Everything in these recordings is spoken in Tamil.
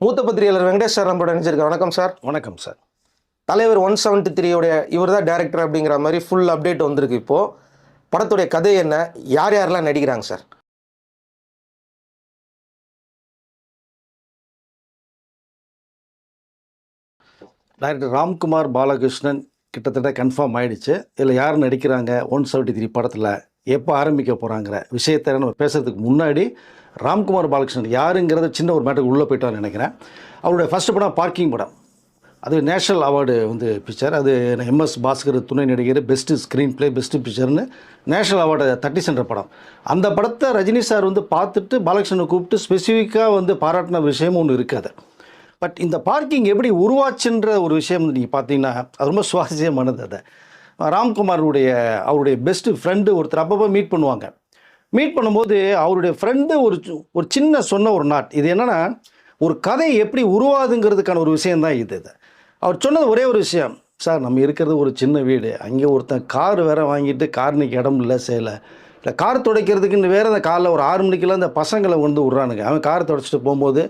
மூத்த பத்திரிகையாளர் வெங்கடேஷ் சார் நம்மளோட நினைச்சிருக்கார் வணக்கம் சார். வணக்கம் சார். தலைவர் ஒன் செவன்ட்டி த்ரீயோடைய இவர் தான் டேரக்டர் அப்படிங்கிற மாதிரி ஃபுல் அப்டேட் வந்திருக்கு இப்போ. படத்துடைய கதை என்ன? யார் யாரெல்லாம் நடிக்கிறாங்க சார்? டைரக்டர் ராம்குமார் பாலகிருஷ்ணன் கிட்டத்தட்ட கன்ஃபார்ம் ஆயிடுச்சு. இதில் யார் நடிக்கிறாங்க? ஒன் செவன்ட்டி த்ரீ படத்தில் எப்போ ஆரம்பிக்க போகிறாங்கிற விஷயத்தை நம்ம பேசுறதுக்கு முன்னாடி ராம்குமார் பாலகிருஷ்ணன் யாருங்கிறத சின்ன ஒரு மேட்டருக்கு உள்ளே போயிட்டான்னு நினைக்கிறேன். அவருடைய ஃபஸ்ட்டு படம் பார்க்கிங் படம். அது நேஷனல் அவார்டு வந்து பிக்சர் அது எம்எஸ் பாஸ்கர் துணை நடிகர் பெஸ்ட்டு ஸ்க்ரீன் பிளே பெஸ்ட்டு பிக்சர்னு நேஷனல் அவார்டு தட்டி சென்ற படம். அந்த படத்தை ரஜினி சார் வந்து பார்த்துட்டு பாலகிருஷ்ணனை கூப்பிட்டு ஸ்பெசிஃபிக்காக வந்து பாராட்டின விஷயமும் ஒன்று இருக்காது. பட் இந்த பார்க்கிங் எப்படி உருவாச்சுன்ற ஒரு விஷயம் நீங்கள் பார்த்தீங்கன்னா அது ரொம்ப சுவாரஸ்யமானது அதை. ராம்குமாருடைய அவருடைய பெஸ்ட்டு ஃப்ரெண்டு ஒருத்தர் அப்பப்போ மீட் பண்ணுவாங்க. மீட் பண்ணும்போது அவருடைய ஃப்ரெண்டு ஒரு ஒரு சின்ன சொன்ன ஒரு நாட். இது என்னென்னா ஒரு கதை எப்படி உருவாதுங்கிறதுக்கான ஒரு விஷயம்தான் இது இது. அவர் சொன்னது ஒரே ஒரு விஷயம். சார் நம்ம இருக்கிறது ஒரு சின்ன வீடு. அங்கே ஒருத்தன் கார் வேற வாங்கிட்டு கார் கார்னிக்கு இடம் இல்லை செய்யலை இல்லை கார் துடைக்கிறதுக்குன்னு வேறு அந்த காலைல ஒரு ஆறு மணிக்கெல்லாம் அந்த பசங்களை வந்து விட்றானுங்க. அவன் கார் துடைச்சிட்டு போகும்போது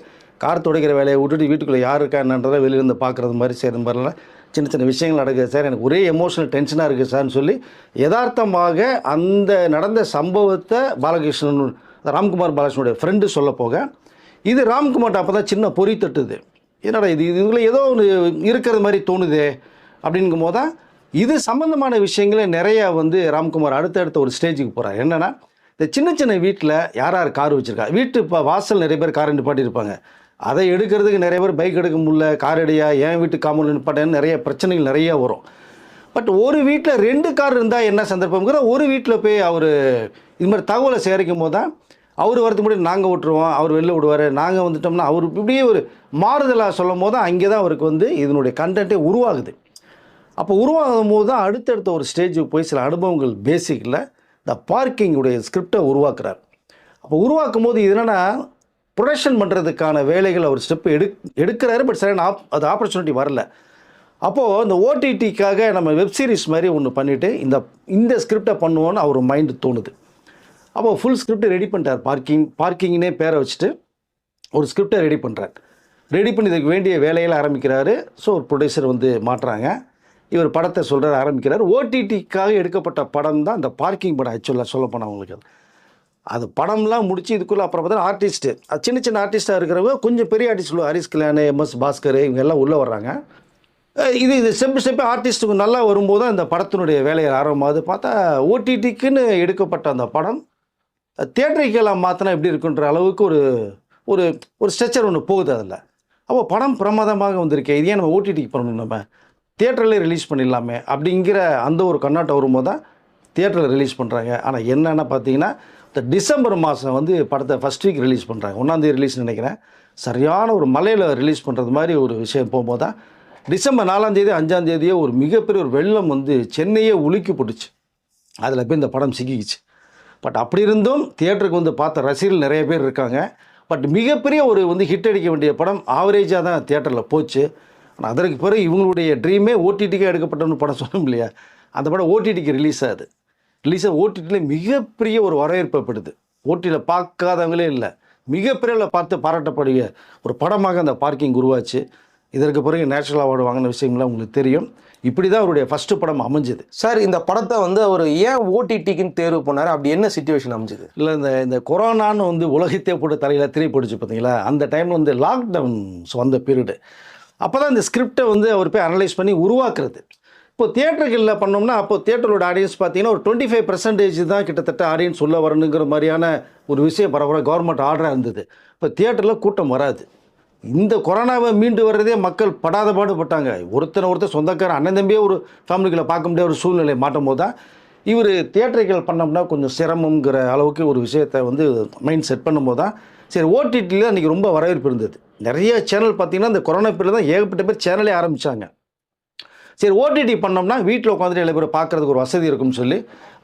கார் துடைக்கிற வேலையை விட்டுட்டு வீட்டுக்குள்ளே யார் இருக்கா என்னன்றதை வெளியிலேருந்து பார்க்குறது மாதிரி செய்கிற மாதிரிலாம் சின்ன சின்ன விஷயங்கள் நடக்குது சார். எனக்கு ஒரே எமோஷனல் டென்ஷனாக இருக்குது சார்னு சொல்லி யதார்த்தமாக அந்த நடந்த சம்பவத்தை பாலகிருஷ்ணன் ராம்குமார் பாலகிருஷ்ணனுடைய ஃப்ரெண்டு சொல்ல போக இது ராம்குமார்ட்ட அப்போ தான் சின்ன பொறி தட்டுது. என்னடா இது இதில் ஏதோ ஒன்று இருக்கிறது மாதிரி தோணுதே அப்படிங்கும் போது தான் இது சம்மந்தமான விஷயங்களே நிறையா வந்து ராம்குமார் அடுத்தடுத்த ஒரு ஸ்டேஜுக்கு போகிறார் என்னென்னா இந்த சின்ன சின்ன வீட்டில் யார் யார் கார் வச்சுருக்கா? வீட்டு இப்போ வாசல் நிறைய பேர் கார் நிப்பாட்டியிருப்பாங்க. அதை எடுக்கிறதுக்கு நிறைய பேர் பைக் எடுக்க முடியல கார் அடியா என் வீட்டு காமல் நிப்பாட்டேன்னு நிறைய பிரச்சனைகள் நிறைய வரும். பட் ஒரு வீட்டில் ரெண்டு கார் இருந்தால் என்ன சந்தர்ப்பங்கிற ஒரு வீட்டில் போய் அவர் இது மாதிரி தகவலை சேகரிக்கும் போது தான் அவர் வரதுக்கு முன்னாடி நாங்கள் விட்டுருவோம் அவர் வெளில விடுவார். நாங்கள் வந்துட்டோம்னா அவர் இப்படியே ஒரு மாறுதலாக சொல்லும் போது தான் அங்கே தான் அவருக்கு வந்து இதனுடைய கண்டென்ட்டே உருவாகுது. அப்போ உருவாகும் போது தான் அடுத்தடுத்த ஒரு ஸ்டேஜுக்கு போய் சில அனுபவங்கள் பேசிக்கில் இந்த பார்க்கிங்குடைய ஸ்கிரிப்டை உருவாக்குறார். அப்போ உருவாக்கும் போது இது என்னென்னா ப்ரொடக்ஷன் பண்ணுறதுக்கான வேலைகள் அவர் ஸ்டெப் எடு எடுக்கிறாரு பட் சரியான ஆப் அது ஆப்பர்ச்சுனிட்டி வரல. அப்போது இந்த ஓடிடிக்காக நம்ம வெப்சீரிஸ் மாதிரி ஒன்று பண்ணிவிட்டு இந்த இந்த ஸ்கிரிப்டை பண்ணுவோன்னு அவர் மைண்டு தோணுது. அப்போது ஃபுல் ஸ்கிரிப்டை ரெடி பண்ணிட்டார். பார்க்கிங் பார்க்கிங்னே பேரை வச்சுட்டு ஒரு ஸ்கிரிப்டை ரெடி பண்ணுறார் ரெடி பண்ணி இதுக்கு வேண்டிய வேலையில் ஆரம்பிக்கிறாரு. ஸோ ஒரு ப்ரொடியூசர் வந்து மாட்டுறாங்க. இவர் படத்தை சொல்கிறார் ஆரம்பிக்கிறார். ஓடிடிக்காக எடுக்கப்பட்ட படம் தான் அந்த பார்க்கிங் படம் ஆக்சுவலாக சொல்லப்போனால் அவங்களுக்கு அது. அது படம்லாம் முடிச்சு இதுக்குள்ளே அப்புறம் பார்த்தா ஆர்டிஸ்ட்டு சின்ன சின்ன ஆர்டிஸ்ட்டாக இருக்கிறவங்க கொஞ்சம் பெரிய artist Harish Kalyan M S Bhaskar இவங்க எல்லாம் உள்ளே வர்றாங்க. இது இது ஸ்டெப் ஸ்டெப்பு ஆர்டிஸ்ட்டுக்கு நல்லா வரும்போது தான் படத்தினுடைய வேலையை ஆரம்பமாகுது. பார்த்தா ஓடிடிக்குன்னு எடுக்கப்பட்ட அந்த படம் தியேட்டருக்கெல்லாம் மாற்றினா எப்படி இருக்குன்ற அளவுக்கு ஒரு ஒரு ஒரு ஸ்ட்ரெச்சர் ஒன்று போகுது அதில். அப்போ படம் பிரமாதமாக வந்திருக்கேன் இது ஏன் நம்ம ஓடிடிக்கு பண்ணணும். நம்ம தியேட்டர்லேயே ரிலீஸ் பண்ணிடலாமே அப்படிங்கிற அந்த ஒரு கண்ணாட்டம் வரும்போது தான் தேட்டரில் ரிலீஸ் பண்ணுறாங்க ஆனால் என்னென்னா பார்த்தீங்கன்னா டிசம்பர் மாதம் வந்து படத்தை ஃபஸ்ட் வீக் ரிலீஸ் பண்ணுறாங்க ஒன்றாந்தேதி ரிலீஸ் நினைக்கிறேன். சரியான ஒரு மலையில் ரிலீஸ் பண்ணுறது மாதிரி ஒரு விஷயம் போகும்போது தான் டிசம்பர் நாலாந்தேதி அஞ்சாந்தேதியே ஒரு மிகப்பெரிய ஒரு வெள்ளம் வந்து சென்னையே உலுக்கி போட்டுச்சு. அதில் போய் இந்த படம் சிக்கிக்கிச்சு. பட் அப்படி இருந்தும் தியேட்டருக்கு வந்து பார்த்த ரசிகர்கள் நிறைய பேர் இருக்காங்க. பட் மிகப்பெரிய ஒரு வந்து ஹிட் அடிக்க வேண்டிய படம் ஆவரேஜாக தான் தியேட்டரில் போச்சு. ஆனால் அதற்கு பிறகு இவங்களுடைய ட்ரீமே ஓடிடிக்கு எடுக்கப்பட்டன்னு படம் சொன்னோம் இல்லையா அந்த படம் ஓடிடிக்கு ரிலீஸ் ஆகுது. ரிலீஸ் ஓடிடியில் மிகப்பெரிய ஒரு வரவேற்பப்படுது ஓடிடியில் பார்க்காதவங்களே இல்லை. மிகப்பெரிய பார்த்து பாராட்டக்கூடிய ஒரு படமாக அந்த பார்க்கிங் உருவாச்சு. இதற்கு பிறகு நேஷனல் அவார்டு வாங்கின விஷயங்கள்லாம் உங்களுக்கு தெரியும். இப்படி தான் அவருடைய ஃபஸ்ட்டு படம் அமைஞ்சது. சார் இந்த படத்தை வந்து அவர் ஏன் ஓடிடிக்குன்னு தேர்வு பண்ணார்? அப்படி என்ன சுச்சுவேஷன் அமைஞ்சுது? இல்லை இந்த இந்த கொரோனான்னு வந்து உலகத்தையே போட்டு தலையில் திரை போட்டுச்சு பார்த்தீங்களா அந்த டைமில் வந்து லாக்டவுன்ஸ் வந்த பீரியடு அப்போ தான் இந்த ஸ்கிரிப்டை வந்து அவர் போய் அனலைஸ் பண்ணி உருவாக்குறது. இப்போ தியேட்டர்களில் பண்ணோம்னா அப்போ தியேட்டரோட ஆடியன்ஸ் பார்த்தீங்கன்னா ஒரு டுவெண்ட்டி ஃபைவ் பர்சன்டேஜ் தான் கிட்டத்தட்ட ஆடியன்ஸ் உள்ள வரணுங்கிற மாதிரியான ஒரு விஷயம் பரவாயில்ல கவர்மெண்ட் ஆர்டராக இருந்தது. இப்போ தியேட்டரில் கூட்டம் வராது. இந்த கொரோனாவை மீண்டு வர்றதே மக்கள் படாத பாடுபட்டாங்க ஒருத்தனை ஒருத்தர் சொந்தக்கார அண்ணன் தம்பியே ஒரு ஃபேமிலிகளை பார்க்க முடியாத ஒரு சூழ்நிலை மாட்டும் போது தான் இவர் தியேட்டர்கள் பண்ணோம்னா கொஞ்சம் சிரமங்கிற அளவுக்கு ஒரு விஷயத்தை வந்து மைண்ட் செட் பண்ணும்போது தான் சரி ஓடிடியில் அன்றைக்கி ரொம்ப வரவேற்பு இருந்தது. நிறைய சேனல் பார்த்தீங்கன்னா இந்த கொரோனா பீரியட் தான் ஏகப்பட்ட பேர் சேனலே ஆரம்பித்தாங்க சரி ஓடிடி பண்ணோம்னா வீட்டில் உட்காந்துட்டு எல்லா பேரும் பார்க்குறதுக்கு ஒரு வசதி இருக்கும்னு சொல்லி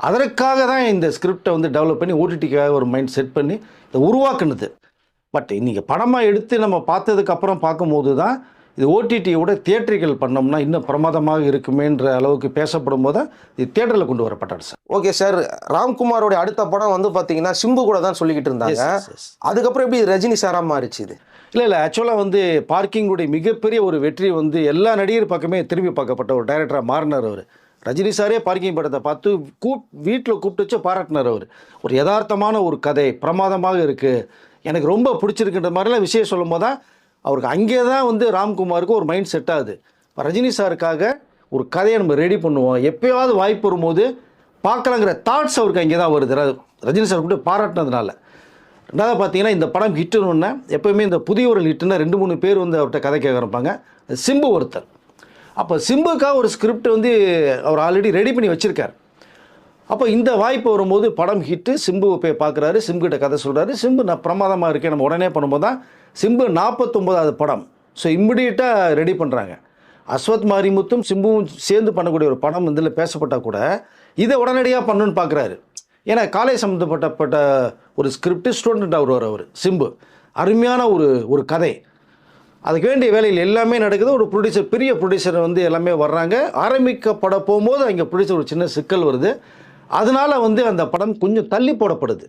அதற்காக தான் இந்த ஸ்கிரிப்டை வந்து டெவலப் பண்ணி ஓடிடிக்காக ஒரு மைண்ட் செட் பண்ணி இதை உருவாக்குனது. பட் இன்றைக்கி படமாக எடுத்து நம்ம பார்த்ததுக்கு அப்புறம் பார்க்கும்போது தான் இது ஓடிடியோட தியேட்டர்கள் பண்ணோம்னா இன்னும் பிரமாதமாக இருக்குமேன்ற அளவுக்கு பேசப்படும் போது இது தியேட்டரில் கொண்டு வரப்பட்டார் சார் ஓகே சார் ராம்குமாரோட அடுத்த படம் வந்து பார்த்தீங்கன்னா சிம்பு கூட தான் சொல்லிக்கிட்டு இருந்தாங்க. அதுக்கப்புறம் எப்படி ரஜினி சாரா மாறிச்சு இது? இல்லை இல்லை. ஆக்சுவலாக வந்து பார்க்கிங்குடைய மிகப்பெரிய ஒரு வெற்றி வந்து எல்லா நடிகர் பக்கமே திரும்பி பார்க்கப்பட்ட ஒரு டைரக்டராக மாறினார் அவர். ரஜினி சாரே பார்க்கிங் படத்தை பார்த்து கூப் வீட்டில் கூப்பிட்டு வச்சு பாராட்டினார் அவர். ஒரு யதார்த்தமான ஒரு கதை பிரமாதமாக இருக்குது எனக்கு ரொம்ப பிடிச்சிருக்குன்ற மாதிரிலாம் விஷயம் சொல்லும் போது தான் அவருக்கு அங்கே தான் வந்து ராம்குமாருக்கு ஒரு மைண்ட் செட் ஆகுது. ரஜினி சாருக்காக ஒரு கதையை நம்ம ரெடி பண்ணுவோம். எப்போயாவது வாய்ப்பு வரும்போது பார்க்கலாங்கிற தாட்ஸ் அவருக்கு அங்கே தான் வருது. ரஜினி சார் கூப்பிட்டு பாராட்டினதுனால. ரெண்டாவது பார்த்தீங்கன்னா இந்த படம் ஹிட்டுன்னு எப்போயுமே இந்த புதிய ஹிட்டுன்னா ரெண்டு மூணு பேர் வந்து அவர்கிட்ட கதை கேட்க இருப்பாங்க சிம்பு ஒருத்தர். அப்போ சிம்புக்காக ஒரு ஸ்கிரிப்ட் வந்து அவர் ஆல்ரெடி ரெடி பண்ணி வச்சுருக்கார். அப்போ இந்த வாய்ப்பு வரும்போது படம் ஹிட்டு சிம்பு போய் பார்க்குறாரு சிம்புகிட்ட கதை சொல்கிறாரு சிம்பு நான் பிரமாதமாக இருக்கேன் நம்ம உடனே பண்ணும்போது தான் சிம்பு நாற்பத்தொம்போதாவது படம். ஸோ இம்மிடியட்டாக ரெடி பண்ணுறாங்க அஸ்வத் மாரிமுத்தும் சிம்புவும் சேர்ந்து பண்ணக்கூடிய ஒரு படம் இதில் பேசப்பட்டால் கூட இதை உடனடியாக பண்ணுன்னு பார்க்குறாரு. ஏன்னா காலை சம்மந்தப்பட்டப்பட்ட ஒரு ஸ்கிரிப்ட் ஸ்டூடெண்ட் அவர் அவர் சிம்பு. அருமையான ஒரு ஒரு கதை. அதுக்கு வேண்டிய வேலையில் எல்லாமே நடக்குது. ஒரு ப்ரொடியூசர் பெரிய ப்ரொடியூசர் வந்து எல்லாமே வர்றாங்க. ஆரம்பிக்கப்பட போகும்போது அங்கே ப்ரொடியூசர் ஒரு சின்ன சிக்கல் வருது. அதனால் வந்து அந்த படம் கொஞ்சம் தள்ளி போடப்படுது.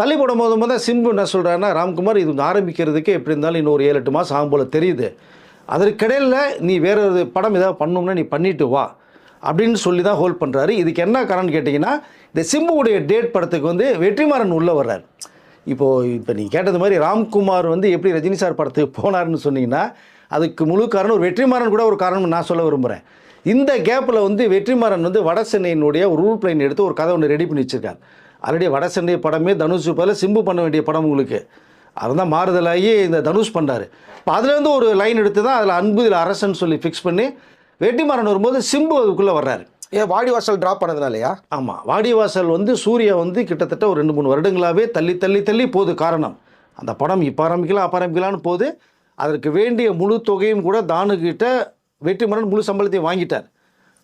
தள்ளி போடும் போது தான் சிம்பு என்ன சொல்கிறாருன்னா ராம்குமார் இது ஆரம்பிக்கிறதுக்கு எப்படி இருந்தாலும் இன்னும் ஒரு ஏழு எட்டு மாதம் ஆகும் போல் தெரியுது. அதற்கிடையில் நீ வேறு படம் ஏதாவது பண்ணோம்னா நீ பண்ணிட்டு வா. அப்படின்னு சொல்லி தான் ஹோல்ட் பண்ணுறாரு இதுக்கு என்ன காரணம் கேட்டிங்கன்னா இந்த சிம்புவுடைய டேட் படத்துக்கு வந்து வெற்றிமாறன் உள்ளே வர்றார். இப்போது இப்போ நீங்கள் கேட்டது மாதிரி ராம்குமார் வந்து எப்படி ரஜினி சார் படத்துக்கு போனார்னு சொன்னீங்கன்னா அதுக்கு முழு காரணம் ஒரு வெற்றிமாறன் கூட ஒரு காரணம் நான் சொல்ல விரும்புகிறேன் இந்த கேப்பில் வந்து வெற்றிமாறன் வந்து வட சென்னையினுடைய ஒரு ரூல் பிளைன் எடுத்து ஒரு கதை ஒன்று ரெடி பண்ணி வச்சுருக்கார். ஆல்ரெடி வட சென்னை படமே தனுஷ் பதில் சிம்பு பண்ண வேண்டிய படம் உங்களுக்கு. அதுதான் மாறுதலாகி இந்த தனுஷ் பண்ணார் இப்போ அதுலேருந்து ஒரு லைன் எடுத்து தான் அதில் அன்பு இதில் அரசன் சொல்லி ஃபிக்ஸ் பண்ணி வெற்றிமாறன் வரும்போது சிம்பு அதுக்குள்ளே வர்றாரு. ஏன் வாடி வாசல் ட்ராப் பண்ணதுனாலயா? ஆமாம் வாடிவாசல் வந்து சூர்யா வந்து கிட்டத்தட்ட ஒரு ரெண்டு மூணு வருடங்களாகவே தள்ளி தள்ளி தள்ளி போகுது காரணம். அந்த படம் இப்போ ஆரம்பிக்கலாம் அப்போ ஆரம்பிக்கலான்னு போகுது அதற்கு வேண்டிய முழு தொகையும் கூட தானுக்கிட்ட வெற்றிமரன் முழு சம்பளத்தையும் வாங்கிட்டார்.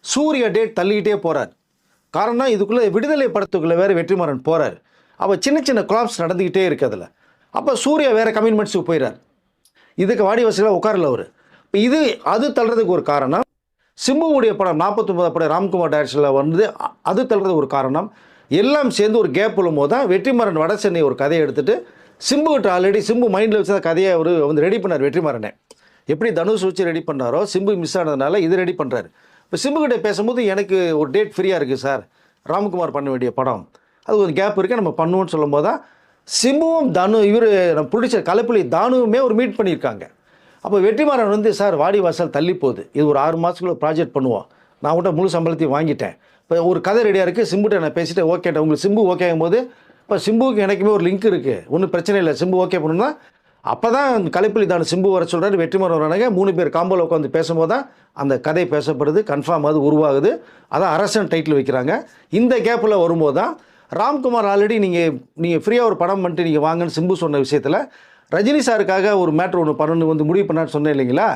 சூர்யா டேட் தள்ளிக்கிட்டே போகிறார் காரணம் இதுக்குள்ளே விடுதலை படத்துக்குள்ளே வேறு வெற்றிமாறன் போகிறார் அப்போ சின்ன சின்ன கிளாப்ஸ் நடந்துக்கிட்டே இருக்கு அதில். அப்போ சூர்யா வேறு கமிட்மெண்ட்ஸுக்கு போயிடார் இதுக்கு வாடிவாசலில் உட்காரல அவர். இப்போ இது அது தள்ளுறதுக்கு ஒரு காரணம். சிம்புவுடைய படம் நாற்பத்தொம்பது படம் ராம்குமார் டைரக்ஷனில் வந்து அது தள்ளுறது ஒரு காரணம். எல்லாம் சேர்ந்து ஒரு கேப் விழும்போது தான் வெற்றிமாறன் வட சென்னை ஒரு கதையை எடுத்துகிட்டு சிம்புகிட்ட ஆல்ரெடி சிம்பு மைண்டில் வச்சு அந்த கதையை அவர் வந்து ரெடி பண்ணார் வெற்றிமாறனை. எப்படி தனுஷ் வச்சு ரெடி பண்ணாரோ சிம்பு மிஸ் ஆனதுனால இது ரெடி பண்ணுறாரு இப்போ சிம்புகிட்ட பேசும்போது எனக்கு ஒரு டேட் ஃப்ரீயாக இருக்குது சார் ராம்குமார் பண்ண வேண்டிய படம். அது ஒரு கேப் இருக்குது நம்ம பண்ணுவோம்னு சொல்லும்போது தான் சிம்புவும் தனு இவர் நம்ம பிடிச்ச கலப்புலி தானுவுமே ஒரு மீட் பண்ணியிருக்காங்க. அப்போ வெற்றிமாறன் வந்து சார் வாடிவாசல் தள்ளி போகுது. இது ஒரு ஆறு மாதத்துக்குள்ள ப்ராஜெக்ட் பண்ணுவோம். நான் கூட முழு சம்பளத்தையும் வாங்கிட்டேன். இப்போ ஒரு கதை ரெடியாக இருக்குது சிம்புட்ட நான் பேசிட்டு ஓகேட்டேன் உங்களுக்கு சிம்பு ஓகே ஆகும்போது இப்போ சிம்புவுக்கு எனக்குமே ஒரு லிங்க் இருக்குது ஒன்றும் பிரச்சனை இல்லை. சிம்பு ஓகே பண்ணணும்னா அப்போ தான் கலைப்புலி தான் சிம்பு வர சொல்கிறாரு வெற்றிமாறன் வரானுங்க மூணு பேர் காம்போவில் உட்காந்து பேசும்போது தான் அந்த கதை பேசப்படுது கன்ஃபார்ம் அது உருவாகுது. அதான் அரசன் டைட்டில் வைக்கிறாங்க. இந்த கேப்பில் வரும்போது தான் ராம்குமார் ஆல்ரெடி நீங்கள் நீங்கள் ஃப்ரீயாக ஒரு படம் பண்ணிட்டு நீங்கள் வாங்கன்னு சிம்பு சொன்ன விஷயத்தில் ரஜினி சாருக்காக ஒரு மேட்ரு ஒன்று பண்ணணும் வந்து முடிவு பண்ணான்னு சொன்னேன் இல்லைங்களா?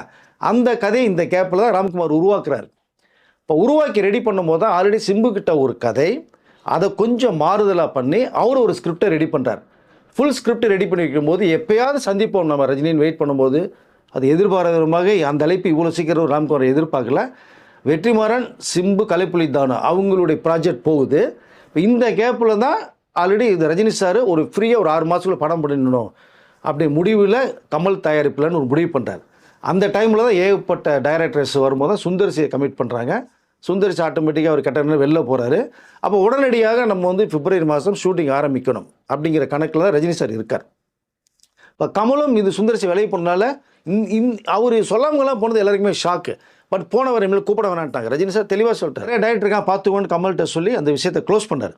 அந்த கதையை இந்த கேப்பில் தான் ராம்குமார் உருவாக்குறாரு. இப்போ உருவாக்கி ரெடி பண்ணும்போது தான் ஆல்ரெடி சிம்பு கிட்ட ஒரு கதை அதை கொஞ்சம் மாறுதலாக பண்ணி அவர் ஒரு ஸ்கிரிப்டை ரெடி பண்ணுறார் ஃபுல் ஸ்கிரிப்ட் ரெடி பண்ணி வைக்கும்போது எப்போயாவது சந்திப்போம் நம்ம ரஜினின்னு வெயிட் பண்ணும்போது. அது எதிர்பாராத விதமாக அந்த அழைப்பு இவ்வளோ சீக்கிரம் ராம்குமார் எதிர்பார்க்கல. வெற்றிமாறன் சிம்பு கலைப்புலி தானு அவங்களுடைய ப்ராஜெக்ட் போகுது. இப்போ இந்த கேப்பில் தான் ஆல்ரெடி இந்த ரஜினி சார் ஒரு ஃப்ரீயாக ஒரு ஆறு மாதத்துக்குள்ள படம் பண்ணிடணும். அப்படி முடிவில் கமல் தயாரிப்பில்னு ஒரு முடிவு பண்ணுறார் அந்த டைமில் தான் ஏகப்பட்ட டைரக்டர்ஸ் வரும்போது தான் சுந்தரிசியை கமிட் பண்ணுறாங்க சுந்தரிசி ஆட்டோமேட்டிக்காக அவர் கட்டணம் வெளில போகிறாரு அப்போ உடனடியாக நம்ம வந்து பிப்ரவரி மாதம் ஷூட்டிங் ஆரம்பிக்கணும் அப்படிங்கிற கணக்கில் தான் ரஜினி சார் இருக்கார். இப்போ கமலும் இது சுந்தரிசி வேலையை பண்ணனால அவர் சொல்லாமலாம் போனது எல்லாருக்குமே ஷாக்கு பட் போனவர் எங்களுக்கு கூப்பிட வேணான்ட்டாங்க ரஜினி சார் தெளிவாக சொல்லிட்டார். டேரக்டருக்காக பார்த்துக்கோன்னு கமல்கிட்ட சொல்லி அந்த விஷயத்தை க்ளோஸ் பண்ணார்.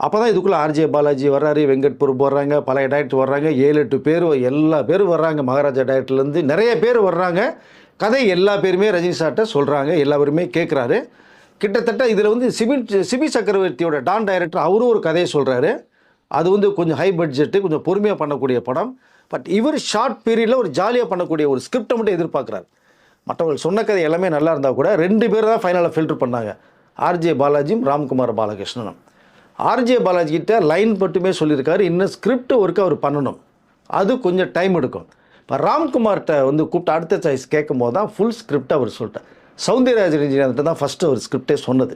அப்போ தான் இதுக்குள்ளே ஆர்ஜே பாலாஜி வர்றாரு வெங்கட் பிரபு வர்றாங்க பழைய டைரக்டர் வர்றாங்க ஏழு எட்டு பேர் எல்லா பேரும் வர்றாங்க. மகாராஜா டயட்லேருந்து நிறைய பேர் வர்றாங்க. கதை எல்லா பேருமே ரஜினி சார்கிட்ட சொல்கிறாங்க எல்லா பேருமே கேட்குறாரு கிட்டத்தட்ட இதில் வந்து சிபி சிபி சக்கரவர்த்தியோட டான் டைரக்டர் அவரும் ஒரு கதையை சொல்கிறாரு அது வந்து கொஞ்சம் ஹை பட்ஜெட்டு கொஞ்சம் பொறுமையாக பண்ணக்கூடிய படம். பட் இவர் ஷார்ட் பீரியடில் ஒரு ஜாலியாக பண்ணக்கூடிய ஒரு ஸ்கிரிப்டை மட்டும் எதிர்பார்க்குறாரு. மற்றவர்கள் சொன்ன கதை எல்லாமே நல்லா இருந்தால் கூட ரெண்டு பேர் தான் ஃபைனலாக ஃபில்டர் பண்ணாங்க. ஆர்ஜே பாலாஜியும் ராம்குமார் பாலகிருஷ்ணனும். ஆர்ஜே பாலாஜி கிட்ட லைன் மட்டுமே சொல்லியிருக்காரு. இன்னும் ஸ்கிரிப்ட் ஒர்க்கு அவர் பண்ணணும். அது கொஞ்சம் டைம் எடுக்கும். இப்போ ராம்குமார்கிட்ட வந்து கூப்பிட்டு அடுத்த சாய்ஸ் கேட்கும் போது தான் ஃபுல் ஸ்கிரிப்ட் அவர் சொல்லிட்டார். சௌந்தரராஜ ரஜினிகாந்த் தான் ஃபஸ்ட்டு அவர் ஸ்கிரிப்டே சொன்னது.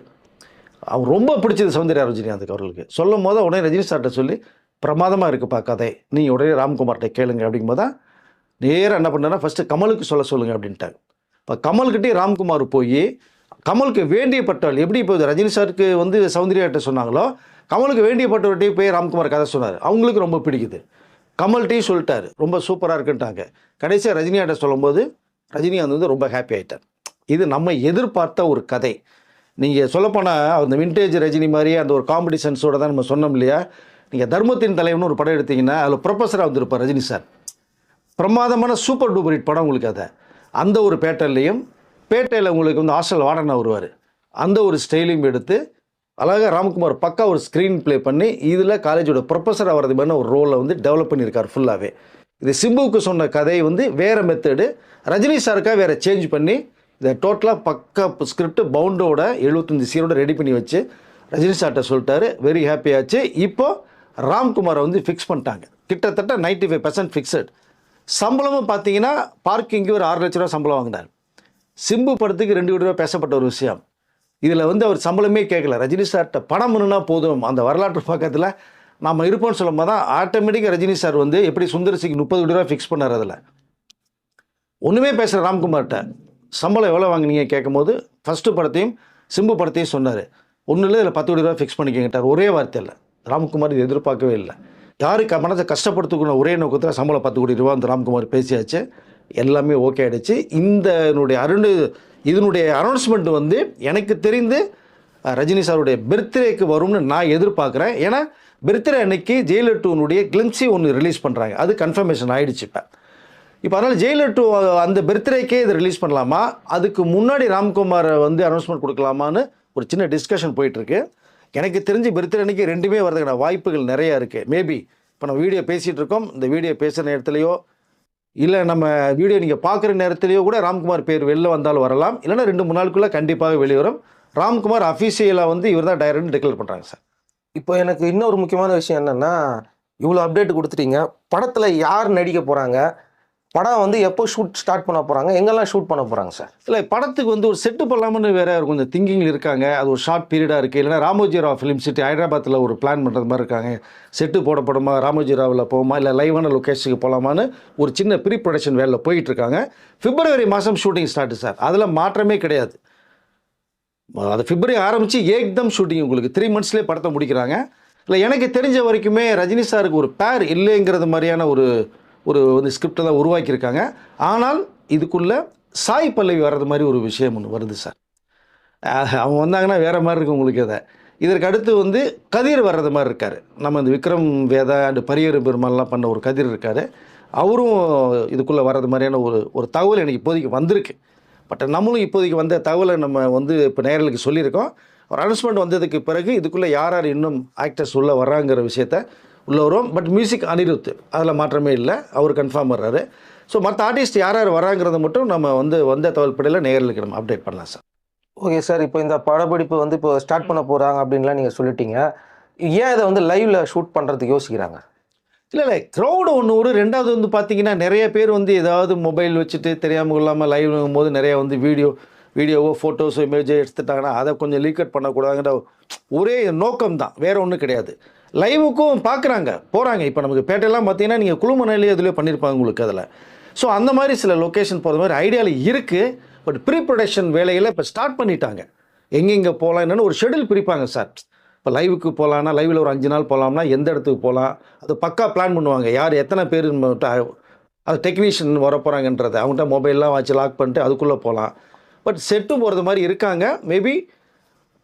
அவர் ரொம்ப பிடிச்சது சௌந்தர்யா ரஜினிகாந்துக்கு அவர்களுக்கு. சொல்லும் போது உடனே ரஜினி சார்கிட்ட சொல்லி பிரமாதமாக இருக்குப்பா கதை நீ உடனே ராம்குமார்கிட்ட கேளுங்க. அப்படிங்கும்போது தான் நேராக என்ன பண்ணாருன்னா ஃபஸ்ட்டு கமலுக்கு சொல்ல சொல்லுங்கள் அப்படின்ட்டாங்க இப்போ கமல்கிட்டே ராம்குமார் போய் கமலுக்கு வேண்டியப்பட்டவள் எப்படி இப்போ ரஜினி சாருக்கு வந்து சௌந்தர்யாட்ட சொன்னாங்களோ கமலுக்கு வேண்டியப்பட்டவர்கிட்டையும் போய் ராம்குமார் கதை சொன்னார். அவங்களுக்கு ரொம்ப பிடிக்குது. கமல்கிட்டையும் சொல்லிட்டார். ரொம்ப சூப்பராக இருக்குன்ட்டாங்க. கடைசியாக ரஜினியாட்ட சொல்லும்போது ரஜினிகாந்த் வந்து ரொம்ப ஹாப்பி ஆகிட்டார் இது நம்ம எதிர்பார்த்த ஒரு கதை. நீங்கள் சொல்லப்போனால் அந்த விண்டேஜ் ரஜினி மாதிரியே அந்த ஒரு காமெடி சென்ஸோட தான் நம்ம சொன்னோம் இல்லையா? நீங்கள் தர்மத்தின் தலைவன் ஒரு படம் எடுத்தீங்கன்னா அதில் ப்ரொஃபஸராக வந்திருப்பார் ரஜினி சார். பிரமாதமான சூப்பர் டூப்பர் ஹிட் படம் உங்களுக்கு அதை. அந்த ஒரு பேட்டர்லேயும் பேட்டையில் உங்களுக்கு வந்து ஹாஸ்டல் வாடனை வருவார். அந்த ஒரு ஸ்டைலையும் எடுத்து அழகாக ராம்குமார் பக்கா ஒரு ஸ்க்ரீன் ப்ளே பண்ணி இதில் காலேஜோட ப்ரொஃபஸர் வரது மாதிரி ஒரு ரோலை வந்து டெவலப் பண்ணியிருக்கார் ஃபுல்லாகவே இது சிம்புவுக்கு சொன்ன கதை வந்து வேறு மெத்தடு ரஜினி சாருக்காக வேறு சேஞ்ச் பண்ணி இதை டோட்டலாக பக்கா ஸ்கிரிப்ட் பவுண்டோட எழுபத்தஞ்சி சீரோட ரெடி பண்ணி வச்சு ரஜினி சார்கிட்ட சொல்லிட்டாரு. வெரி ஹாப்பியாச்சு இப்போது ராம்குமாரை வந்து ஃபிக்ஸ் பண்ணிட்டாங்க. கிட்டத்தட்ட 95% ஃபைவ் பர்சன்ட் ஃபிக்ஸட் சம்பளமும் பார்த்தீங்கன்னா பார்க்கிங்க்கு ஒரு ஆறு லட்ச ரூபா சம்பளம் வாங்கினார். சிம்பு படத்துக்கு ரெண்டு கோடி ரூபா பேசப்பட்ட ஒரு விஷயம். இதில் வந்து அவர் சம்பளமே கேட்கல. ரஜினி சார்கிட்ட பணம் பண்ணுனா போதும். அந்த வரலாற்று பக்கத்தில் நம்ம இருப்போம்னு சொல்லும்போது தான் ஆட்டோமேட்டிக்காக ரஜினி சார் வந்து எப்படி சுந்தரசிக்கு முப்பது கோடி ரூபா ஃபிக்ஸ் பண்ணார் அதில். ஒன்றுமே பேசுகிற ராம்குமார்கிட்ட சம்பளம் எவ்வளோ வாங்குனீங்க கேட்கும்போது ஃபஸ்ட்டு படத்தையும் சிம்பு படத்தையும் சொன்னார். ஒன்றும் இல்லை இதில் பத்து கோடி ரூபா ஃபிக்ஸ் பண்ணிக்கிட்டார். ஒரே வார்த்தை இல்லை. ராம்குமார் இது எதிர்பார்க்கவே இல்லை. யாருக்கு மனதை கஷ்டப்படுத்துக்கணும்? ஒரே நோக்கத்தில் சம்பளம் பத்து கோடி ரூபா அந்த ராம்குமார் பேசியாச்சு. எல்லாமே ஓகே ஆகிடுச்சு இந்த இதனுடைய அருண் இதனுடைய அனௌன்ஸ்மெண்ட் வந்து எனக்கு தெரிந்து ரஜினி சாருடைய பர்த்டேக்கு வரும்னு நான் எதிர்பார்க்குறேன். ஏன்னா பர்த்டே அன்னைக்கு ஜெயிலர் டூனுடைய கிளிம்ஸி ஒன்று ரிலீஸ் பண்ணுறாங்க அது கன்ஃபர்மேஷன் ஆகிடுச்சு இப்போ. இப்போ அதனால் ஜெயிலர் டூ அந்த பர்த்டேக்கே இதை ரிலீஸ் பண்ணலாமா? அதுக்கு முன்னாடி ராம்குமாரை வந்து அனௌன்ஸ்மெண்ட் கொடுக்கலாமான்னு ஒரு சின்ன டிஸ்கஷன் போயிட்டுருக்கு. எனக்கு தெரிஞ்சு பர்த்டே அன்னைக்கு ரெண்டுமே வரதுக்கான வாய்ப்புகள் நிறையா இருக்குது மேபி இப்போ நம்ம வீடியோ பேசிகிட்டு இருக்கோம். இந்த வீடியோ பேசுகிற நேரத்துலையோ இல்லை நம்ம வீடியோ நீங்கள் பார்க்குற நேரத்திலேயோ கூட ராம்குமார் பேர் வெளில வந்தாலும் வரலாம். இல்லைன்னா ரெண்டு மூணு நாளுக்குள்ளே கண்டிப்பாக வெளியே வரும் ராம்குமார் அஃபீஷியலாக வந்து இவர் தான் டைரக்டர் டிக்ளேர் பண்ணுறாங்க சார். இப்போ எனக்கு இன்னொரு முக்கியமான விஷயம் என்னென்னா இவ்வளோ அப்டேட் கொடுத்துட்டீங்க. படத்தில் யார் நடிக்க போகிறாங்க படம் வந்து எப்போ ஷூட் ஸ்டார்ட் பண்ண போகிறாங்க எங்கெல்லாம் ஷூட் பண்ண போகிறாங்க சார் இல்லை படத்துக்கு வந்து ஒரு செட்டு பண்ணலாம்னு வேற ஒரு கொஞ்சம் திங்கிங்கில் இருக்காங்க. அது ஒரு ஷார்ட் பீரியடாக இருக்குது இல்லைன்னா ராமோஜிராவ் ஃபிலிம் சிட்டி ஹைதராபாத்தில் ஒரு பிளான் பண்ணுறது மாதிரி இருக்காங்க. செட்டு போடப்படுமா? ராமோஜிராவில் போகுமா? இல்லை லைவான லொக்கேஷனுக்கு போகலாமான்னு ஒரு சின்ன ப்ரீ ப்ரொடக்ஷன் வேலையில் போயிட்டு இருக்காங்க. பிப்ரவரி மாதம் ஷூட்டிங் ஸ்டார்ட் சார் அதில் மாற்றமே கிடையாது. அது பிப்ரவரி ஆரம்பித்து ஏக்தம் ஷூட்டிங் உங்களுக்கு. த்ரீ மந்த்ஸ்லேயே படத்தை முடிக்கிறாங்க. இல்லை எனக்கு தெரிஞ்ச வரைக்குமே ரஜினி சாருக்கு ஒரு பேர் இல்லைங்கிறது மாதிரியான ஒரு ஒரு வந்து ஸ்கிரிப்டை தான் உருவாக்கியிருக்காங்க. ஆனால் இதுக்குள்ளே சாய் பல்லவி வர்றது மாதிரி ஒரு விஷயம் ஒன்று வருது சார். அவங்க வந்தாங்கன்னா வேறு மாதிரி இருக்கும் உங்களுக்கு அதை இதற்கு அடுத்து வந்து கதிர் வர்றது மாதிரி இருக்கார். நம்ம இந்த விக்ரம் வேதா அண்டு பரியரு பெருமாள்லாம் பண்ண ஒரு கதிர் இருக்கார். அவரும் இதுக்குள்ளே வர்றது மாதிரியான ஒரு ஒரு தகவல் எனக்கு இப்போதைக்கு வந்திருக்கு. பட் நம்மளும் இப்போதைக்கு வந்த தகவலை நம்ம வந்து இப்போ நேரலுக்கு சொல்லியிருக்கோம். ஒரு அனௌன்ஸ்மெண்ட் வந்ததுக்கு பிறகு இதுக்குள்ளே யார் யார் இன்னும் ஆக்டர்ஸ் உள்ளே வராங்கிற விஷயத்த உள்ள வரும் பட் மியூசிக் அனிருத் அதில் மாற்றமே இல்லை. அவர் கன்ஃபார்ம் வர்றாரு. ஸோ மற்ற ஆர்டிஸ்ட் யார் யார் வராங்கிறத மட்டும் நம்ம வந்து வந்த தகவல் படியில் நேயர்களுக்கு நம்ம அப்டேட் பண்ணலாம் சார் ஓகே சார் இப்போ இந்த படப்பிடிப்பு வந்து இப்போ ஸ்டார்ட் பண்ண போகிறாங்க அப்படின்லாம் நீங்கள் சொல்லிட்டீங்க. ஏன் இதை வந்து லைவ்ல ஷூட் பண்ணுறதுக்கு யோசிக்கிறாங்க? இல்லை இல்லை. க்ரௌடு ஒன்று ஒரு ரெண்டாவது வந்து பார்த்தீங்கன்னா நிறைய பேர் வந்து ஏதாவது மொபைல் வச்சுட்டு தெரியாமல் இல்லாமல் லைவ் போது நிறைய வந்து வீடியோ வீடியோவோ ஃபோட்டோஸோ இமேஜோ எடுத்துட்டாங்கன்னா அதை கொஞ்சம் லீக்கட் பண்ணக்கூடாதுங்கிற ஒரே நோக்கம் தான் வேறு ஒன்றும் கிடையாது. லைவுக்கும் பார்க்குறாங்க. போகிறாங்க இப்போ நமக்கு பேட்டையெல்லாம் பார்த்தீங்கன்னா நீங்கள் குழுமனையிலேயே இதுலேயே பண்ணியிருப்பாங்க உங்களுக்கு அதில். ஸோ அந்த மாதிரி சில லொக்கேஷன் போகிற மாதிரி ஐடியாவில் இருக்குது பட் ப்ரீ ப்ரொடக்ஷன் வேலையில் இப்போ ஸ்டார்ட் பண்ணிட்டாங்க. எங்கெங்கே போகலாம் என்னென்னு ஒரு ஷெடியூல் பிரிப்பாங்க சார். இப்போ லைவுக்கு போகலான்னா லைவில் ஒரு அஞ்சு நாள் போகலாம்னா எந்த இடத்துக்கு போகலாம் அது பக்கா பிளான் பண்ணுவாங்க. யார் எத்தனை பேர் அது டெக்னீஷியன் வரப்போகிறாங்கன்றதை அவங்கள்ட்ட மொபைல்லாம் வச்சு லாக் பண்ணிட்டு அதுக்குள்ளே போகலாம் பட் செட்டும் போகிறது மாதிரி இருக்காங்க. மேபி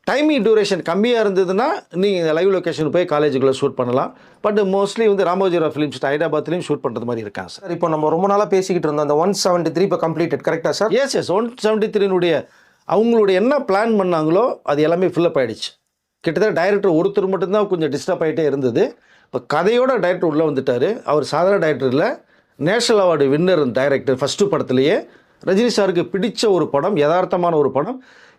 டைமிங் டியூரேஷன் கம்மியாக இருந்ததுன்னா நீங்கள் லைவ் லொக்கேஷன் போய் காலேஜுக்குள்ளே ஷூட் பண்ணலாம். பட் மோஸ்ட்லி வந்து ராமோஜிரா ஃபிலிம்ஸ் ஹைதராபாத்லேயும் ஷூட் பண்ணுறது மாதிரி இருக்காங்க சார் இப்போ நம்ம ரொம்ப நாளாக பேசிக்கிட்டு இருந்தோம். அந்த ஒன் செவன்ட்டி த்ரீ இப்போ கம்ப்ளீட்டட் கரெக்டாக sir yes yes one seventy த்ரீனுடைய அவங்களுடைய என்ன பிளான் பண்ணாங்களோ அது எல்லாமே ஃபில்லப் ஆயிடுச்சு. கிட்டத்தட்ட டைரக்டர் ஒருத்தர் மட்டும்தான் கொஞ்சம் டிஸ்டர்ப் ஆகிட்டே இருந்தது. இப்போ கதையோட டைரக்டர் உள்ளே வந்துட்டார். அவர் சாதாரண டைரக்டர் இல்லை. National award winner director first படத்துலேயே ரஜினி சாருக்கு பிடிச்ச ஒரு படம் யதார்த்தமான ஒரு படம்.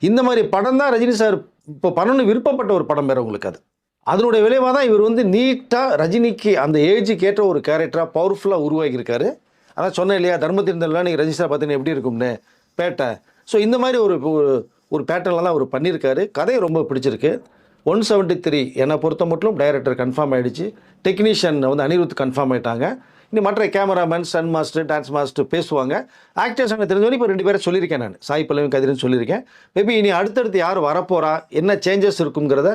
இந்த மாதிரி படம் தான் ரஜினி சார் இப்போ பண்ணணும்னு விருப்பப்பட்ட ஒரு படம் வேறு உங்களுக்கு அது. அதனுடைய விளைவாக தான் இவர் வந்து நீட்டாக ரஜினிக்கு அந்த ஏஜுக்கு ஏற்ற ஒரு கேரக்டராக பவர்ஃபுல்லாக உருவாகியிருக்காரு. அதான் சொன்னேன் இல்லையா தர்மத்திருந்தெல்லாம் நீங்கள் ரஜினி பார்த்தீங்கன்னா எப்படி இருக்கும்னு? பேட்டை. ஸோ இந்த மாதிரி ஒரு ஒரு பேட்டர்னில் தான் அவர் பண்ணியிருக்காரு. கதை ரொம்ப பிடிச்சிருக்கு. ஒன் செவன்ட்டி த்ரீ என்னை பொறுத்த மட்டும் டைரக்டர் கன்ஃபார்ம் ஆகிடுச்சு டெக்னீஷியன் வந்து அனிருத் கன்ஃபார்ம் ஆகிட்டாங்க இனி மற்ற cameraman Sun master dance master பேசுவாங்க. ஆக்டர்ஸ் எனக்கு தெரிஞ்சவரை இப்போ ரெண்டு பேரை சொல்லியிருக்கேன் நான். சாய் பல்லவி கதிரன் சொல்லியிருக்கேன். மேபி இனி அடுத்தடுத்து யார் வரப்போறா என்ன சேஞ்சஸ் இருக்குங்கிறத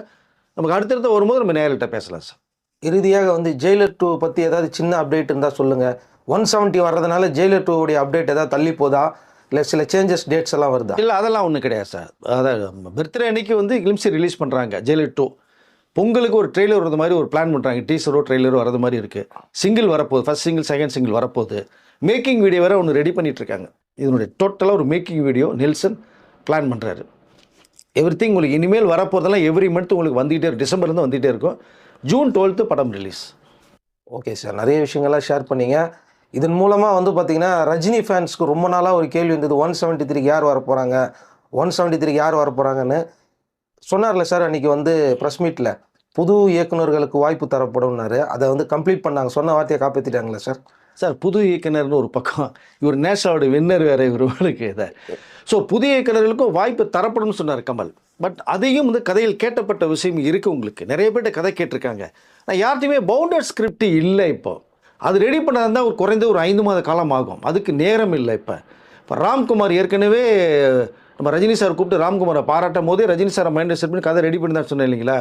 நமக்கு அடுத்தடுத்து வரும்போது நம்ம நேரிட்ட பேசலாம் சார் இறுதியாக வந்து ஜெயிலர் டூ பற்றி ஏதாவது சின்ன அப்டேட் இருந்தால் சொல்லுங்கள் ஒன் செவன்ட்டி வர்றதுனால ஜெயிலர் டூவுடைய அப்டேட் ஏதாவது தள்ளி போதா? இல்லை சில சேஞ்சஸ் டேட்ஸ் எல்லாம் வருதா? இல்லை அதெல்லாம் ஒன்றும் கிடையாது சார் அதாவது பர்த்டே அன்னைக்கு வந்து கிளிம்ஸி ரிலீஸ் பண்ணுறாங்க ஜெயிலர் டூ உங்களுக்கு ஒரு ட்ரெய்லர் வரது மாதிரி ஒரு பிளான் பண்ணுறாங்க டீசரோ ட்ரெய்லரோ வரது மாதிரி இருக்குது சிங்கிள் வரப்போகுது. ஃபஸ்ட் சிங்கிள் செகண்ட் சிங்கிள் வரப்போகுது. மேக்கிங் வீடியோ வேறு ஒன்று ரெடி பண்ணிகிட்ருக்காங்க இதனுடைய டோட்டலாக ஒரு மேக்கிங் வீடியோ நெல்சன் பிளான் பண்ணுறாரு எவ்ரி திங் உங்களுக்கு இனிமேல் வரப்போகிறதெல்லாம் எவ்ரி மந்த் உங்களுக்கு வந்துகிட்டே இருக்கும். டிசம்பர்லேருந்து வந்துகிட்டே இருக்கும். ஜூன் டுவெல்த்து படம் ரிலீஸ் ஓகே சார் நிறைய விஷயங்கள்லாம் ஷேர் பண்ணீங்க. இதன் மூலமாக வந்து பார்த்தீங்கன்னா ரஜினி ஃபேன்ஸ்க்கு ரொம்ப நாளாக ஒரு கேள்வி இருந்தது ஒன் செவன்ட்டி த்ரீக்கு யார் வர போகிறாங்க ஒன் செவன்ட்டி த்ரீக்கு யார் வர போகிறாங்கன்னு சொன்னார்ல சார் அன்றைக்கி வந்து ப்ரெஸ் மீட்டில் புது இயக்குநர்களுக்கு வாய்ப்பு தரப்படும்னாரு. அதை வந்து கம்ப்ளீட் பண்ணாங்க. சொன்ன வார்த்தையை காப்பாற்றிட்டாங்களே சார்? சார் புது இயக்குனர்னு ஒரு பக்கம். இவர் நேஷனலோட வின்னர் வேற இவருக்கு இதை. ஸோ புதிய இயக்குநர்களுக்கும் வாய்ப்பு தரப்படும்னு சொன்னார் கமல். பட் அதையும் வந்து கதையில் கேட்டப்பட்ட விஷயம் இருக்குது உங்களுக்கு. நிறைய பேர்ட்ட கதை கேட்டிருக்காங்க. நான் யார்ட்டையுமே பவுண்டட் ஸ்கிரிப்ட் இல்லை இப்போ. அது ரெடி பண்ணாதான் ஒரு குறைந்த ஒரு ஐந்து மாத காலம் ஆகும். அதுக்கு நேரம் இல்லை இப்போ. இப்போ ராம்குமார் ஏற்கனவே நம்ம ரஜினி சார் கூப்பிட்டு ராம்குமாரை பாராட்டும் போதே ரஜினி சாரை மைண்ட் செட் பண்ணி கதை ரெடி பண்ணி தான் சொன்னேன் இல்லைங்களா?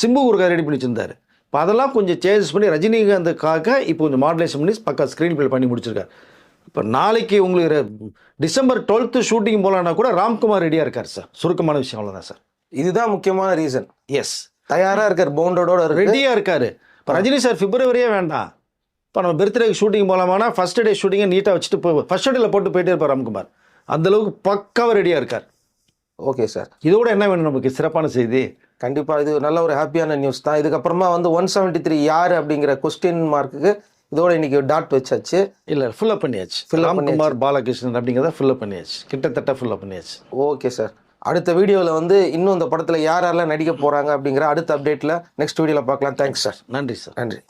சிம்பு ஒரு கதை ரெடி பண்ணி வச்சிருந்தாரு இப்போ அதெல்லாம் கொஞ்சம் சேஞ்சஸ் பண்ணி ரஜினிகாந்துக்காக இப்போ கொஞ்சம் மாடுலேஷன் பண்ணி பக்கா ஸ்க்ரீன் பிளே பண்ணி முடிச்சிருக்காரு. இப்போ நாளைக்கு உங்களுக்கு டிசம்பர் டுவெல்த்து ஷூட்டிங் போகலான்னா கூட ராம்குமார் ரெடியாக இருக்கார் சார் சுருக்கமான விஷயம் அவ்வளோதான் சார் இதுதான் முக்கியமான ரீசன் எஸ் தயாராக இருக்கார் பவுண்டடோட இருக்கு. ரெடியாக இருக்காரு. இப்போ ரஜினி சார் பிப்ரவரியே வேண்டாம். இப்போ நம்ம பர்த்டேக்கு ஷூட்டிங் போகலாமானா ஃபர்ஸ்ட் டே ஷூட்டிங்கை நீட்டாக வச்சுட்டு போ ஃபர்ஸ்ட் டேல போட்டு போயிட்டே இருப்பார் ராம்குமார். அந்த அளவுக்கு பக்காவாக ரெடியாக இருக்கார். ஓகே சார் இதோட என்ன வேணும் நமக்கு? சிறப்பான செய்தி. கண்டிப்பாக இது நல்ல ஒரு ஹாப்பியான நியூஸ் தான். இதுக்கப்புறமா வந்து ஒன் செவன்ட்டி த்ரீ யார் அப்படிங்கிற கொஸ்டின் மார்க்குக்கு இதோட இன்னைக்கு டாட் வச்சாச்சு. இல்லை ஃபில்லப் பண்ணியாச்சு. ராம்குமார் பாலகிருஷ்ணன் அப்படிங்கிறத ஃபில்லப் பண்ணியாச்சு. கிட்டத்தட்ட ஃபில்லப் பண்ணியாச்சு. ஓகே சார் அடுத்த வீடியோவில் வந்து இன்னும் இந்த படத்தில் யார் யாரெல்லாம் நடிக்க போகிறாங்க அப்படிங்கிற அடுத்த அப்டேட்டில் நெக்ஸ்ட் வீடியோவில் பார்க்கலாம். தேங்க்ஸ் சார் நன்றி சார் நன்றி.